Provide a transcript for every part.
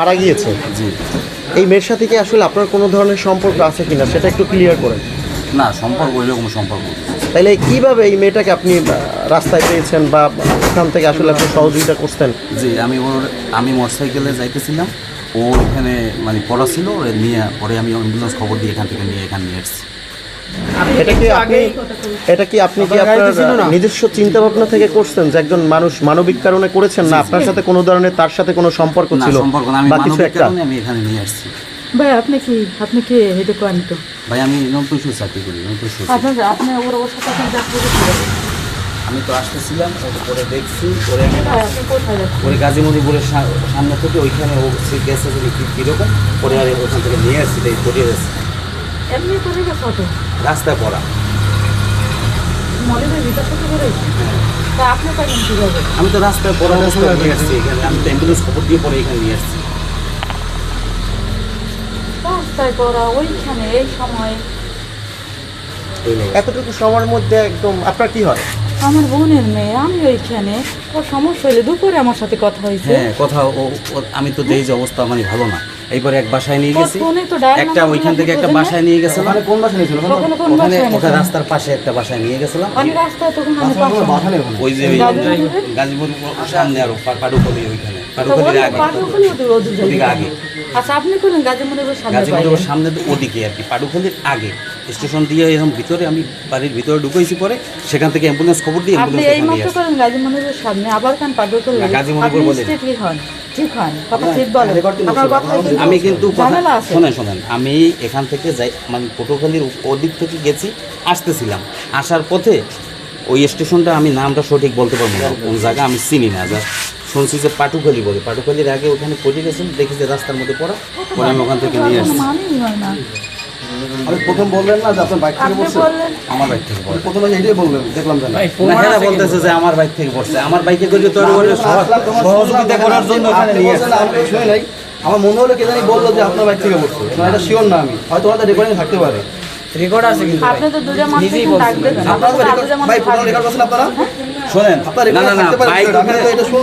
মারা গিয়েছে? জি। এই মেয়ের সাথে কি আসলে আপনার কোনো ধরনের সম্পর্ক আছে কিনা? সেটা একটু ক্লিয়ার করেন। না সম্পর্ক ওইরকম সম্পর্ক। না। তাইলে কীভাবে এই মেয়েটাকে আপনি রাস্তায় পেয়েছেন বা ওখান থেকে আসলে আপনি সহযোগিতা করতেন? জি আমি ওর আমি মোটরসাইকেলে যাইতেছিলাম। ও এখানে মানে পড়া ছিল ওরে নিয়ে পরে আমি অ্যাম্বুলেন্স খবর দিয়ে এখান থেকে নিয়ে এখানে নিয়ে এসেছি এটা কি আপনি এটা কি আপনি কি আপনার নিজস্ব চিন্তা ভাবনা থেকে করছেন যে একজন মানুষ মানবিক কারণে করেছেন? না আপনার সাথে কোনো ধরনের তার সাথে কোনো সম্পর্ক ছিল? আমি বা কিছু একটা? আমি এখানে নিয়ে আসছি। ভাই আপনি কি আপনি কে? এটা করেন তো ভাই আমি নতুন সুর চাকরি করি নতুন সুর আপনার আপনি ওর ওর সাথে করেছিলেন? আমি তো আসতেছিলাম পরে দেখছি পরে পরে গাজী মণিপুরের সা- সামনে থেকে ওইখানে ও সে গেছে কীরকম পরে আর ওখান থেকে নিয়ে আসছি তাই পড়িয়ে গেছে এমনি করে গেছে অটো রাস্তায় পড়া। মলের ভিতর থেকে বেরোয়? তা আপনি কীভাবে আমি তো রাস্তায় পড়া অবস্থায় নিয়ে আসছি এখানে। আমি তো অ্যাম্বুলেন্স খবর দিয়ে পরে এখানে নিয়ে আসছি। রাস্তায় করা ওইখানে এই সময়। এতটুকু সময়ের মধ্যে একদম আপনার কি হয়? আমার বোনের মেয়ে আমি ওইখানে। ওর সমস্যা হলে দুপুরে আমার সাথে কথা হয়েছে হ্যাঁ কথা ও ও- আমি তো দেই যে অবস্থা মানে ভালো না। এইবারে এক বাসায় নিয়ে গেছি। একটা ওইখান থেকে একটা বাসায় নিয়ে গেছিলাম। কোন বাসা নিয়েছিল? ওখানে ওখানে রাস্তার পাশে একটা বাসায় নিয়ে গেছিলাম। ওই যে ওই গাজীপুর সামনে আরও পা- পাডুকলি ওইখানে। পাডুকলির আগে। ওদিকে আগে। আচ্ছা আপনি গাজীমুনের সামনে গাজীপুরের। সামনে তো ওদিকে আর কি পাডুকলির আগে। স্টেশন দিয়ে এরকম ভিতরে আমি বাড়ির ভিতরে ঢুকেছি পরে সেখান থেকে অ্যাম্বুলেন্স খবর দিয়ে আপনি এই মাত্র করেন সামনে আবার কেন করলেন না, ঠিক কথা ঠিক বলেন। আপনার কথা আমি কিন্তু কথা- ঝামেলা আছে। শোনেন শোনেন আমি এখান থেকে যাই মানে পটুখালির ওদিক থেকে গেছি আসতেছিলাম। আসার পথে ওই স্টেশনটা আমি নামটা সঠিক বলতে পারব না। কোন জায়গা আমি চিনি না। যা শুনছি যে পাটুখালি বলে। পাটুখালির আগে ওখানে পড়ে গেছেন দেখি যে রাস্তার মধ্যে পড়া পরে আমি ওখান থেকে নিয়ে আসছি। হয় আপনি প্রথম বললেন না যে আপনার বাইক থেকে পড়ছে? আমার বাইক থেকে পড়ে। প্রথমে এটাই বললেন দেখলাম জানি না। বলতেছে যে আমার বাইক থেকে পড়ছে। আমার বাইকে করে তো ওরে সহযোগিতা করার জন্য ওখানে নিয়ে আসছে শুনে নাই। আমার মনে হলো কে জানি বলল যে আপনার বাইক থেকে পড়ছে। এটা শিওর না আমি। হয়তো ওনাদের রেকর্ডিং থাকতে পারে। আপনি তো দুজন মানুষ ডাক দেবেন আপনারা মানুষ ভাই ফোন রেকর্ড করছেন আপনারা? শোনেন না না না বাইক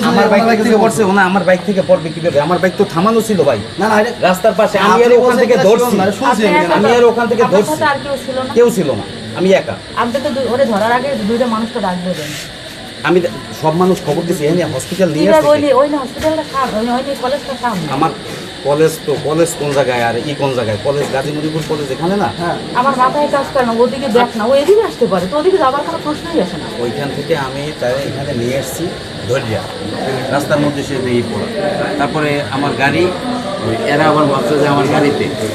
আমার বাইক থেকে পড়ছে না আমার বাইক থেকে পড়বে কীভাবে? আমার বাইক তো থামানো ছিল ভাই। না না রাস্তার পাশে আমি আর ওখান থেকে ধরছি না, শুনছি আমি। আর ওখান থেকে ধরছি কেউ ছিল না? কেউ ছিল না আমি একা। আপনি তো ওরে ধরার আগে দুইটা মানুষকে ডাক দেবেন আমি সব মানুষ খবর দিছি এনে হসপিটাল নিয়ে আসছে নি- ওই না হসপিটালটা সামনে ওই ওই কলেজটা সামনে। আমার কলেজ তো কলেজ কোন জায়গায় আর ই কোন জায়গায়? কলেজ গাজীমণিপুর কলেজ এখানে না? আমার মাথায় কাজ করে না ওদিকে দেখ না ও এদিকে আসতে পারে তো ওদিকে যাবার কোনো প্রশ্নই আসে না। ওইখান থেকে আমি তাই এখানে নিয়ে এসেছি ধরিয়া। রাস্তার মধ্যে সে দিয়ে পড়া। তারপরে আমার গাড়ি এরা আবার ভাবছে যে আমার গাড়িতে।